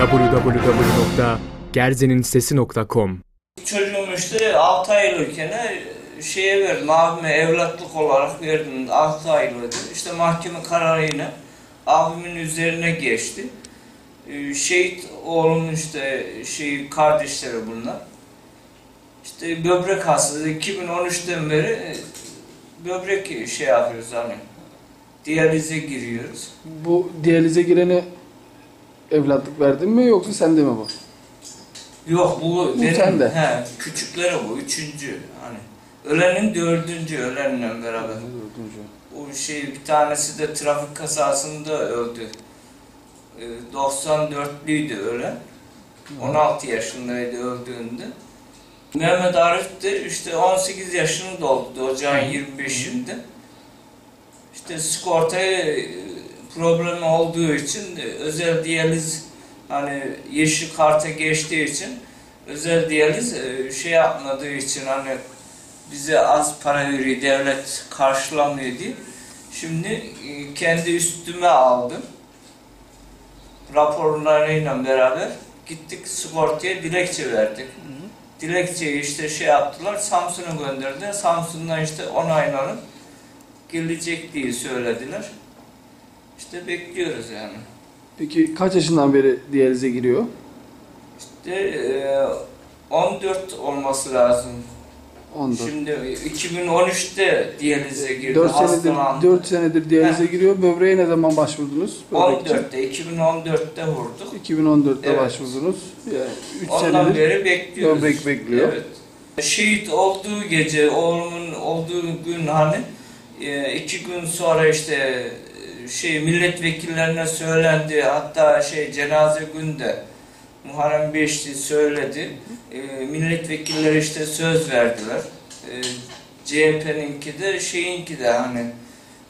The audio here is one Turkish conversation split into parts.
www.gerzeninsesi.com Çocuğum işte 6 aylıkken şeye verdim, abime evlatlık olarak verdim. 6 aylıydı. İşte mahkeme kararıyla abimin üzerine geçti. Ee, Şehit oğlumun işte şey kardeşleri bunlar. İşte böbrek hastası 2013'ten beri e, böbrek şey yapıyoruz hani. Diyalize giriyoruz. Bu diyalize girene evlatlık verdin mi yoksa sende mi bu? Yok bu, Bu benim sende. he, küçükleri bu üçüncü hani. Ölenin dördüncü ölenle beraber. Dördüncü. O şey bir tanesi de trafik kazasında öldü. Ee, 94'lüydü ölen. 16 yaşındaydı öldüğünde. Mehmet Arif de işte 18 yaşını doldu ocağın 25'inde. İşte sigortaya e, problemi olduğu için de özel diyaliz hani yeşil karta geçtiği için özel diyaliz e, şey yapmadığı için hani bize az para veriyor devlet karşılamıyor diye. Şimdi e, kendi üstüme aldım. Raporlarıyla beraber gittik sigortaya dilekçe verdik. Dilekçeyi işte şey yaptılar Samsun'a gönderdiler. Samsun'dan işte onaylanıp gelecek diye söylediler. İşte bekliyoruz yani. Peki kaç yaşından beri diyalize giriyor? İşte e, 14 olması lazım. 14. Şimdi 2013'te diyalize girdi. 4 senedir, hastalandı. 4 senedir diyalize giriyor. Böbreğe ne zaman başvurdunuz? Böbrek için? 14'te, 2014'te vurduk. 2014'te Evet. başvurdunuz. Yani 3 Ondan senedir beri bekliyoruz. böbrek bekliyor. Evet. Şehit olduğu gece, oğlumun olduğu gün hani e, iki gün sonra işte şey milletvekillerine söylendi. Hatta şey cenaze günde Muharrem Beşli söyledi. E, milletvekilleri işte söz verdiler. E, CHP'ninki de şeyinki de hani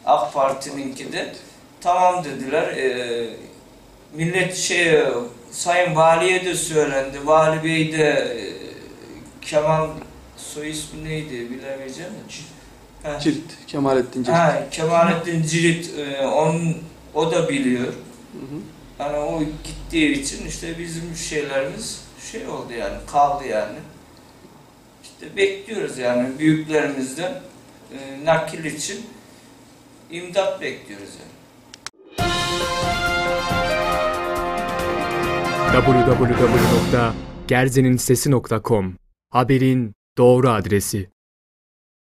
AK Parti'ninki de tamam dediler. E, millet şey Sayın Valiye de söylendi. Vali Bey de e, Kemal soy ismi neydi bilemeyeceğim. Ha. Cirit, Kemalettin Cirit. Ha, Kemalettin Cirit e, onun, o da biliyor. Hı hı. Yani o gittiği için işte bizim şeylerimiz şey oldu yani kaldı yani. İşte bekliyoruz yani büyüklerimizden e, nakil için imdat bekliyoruz yani. www.gerzeninsesi.com Haberin doğru adresi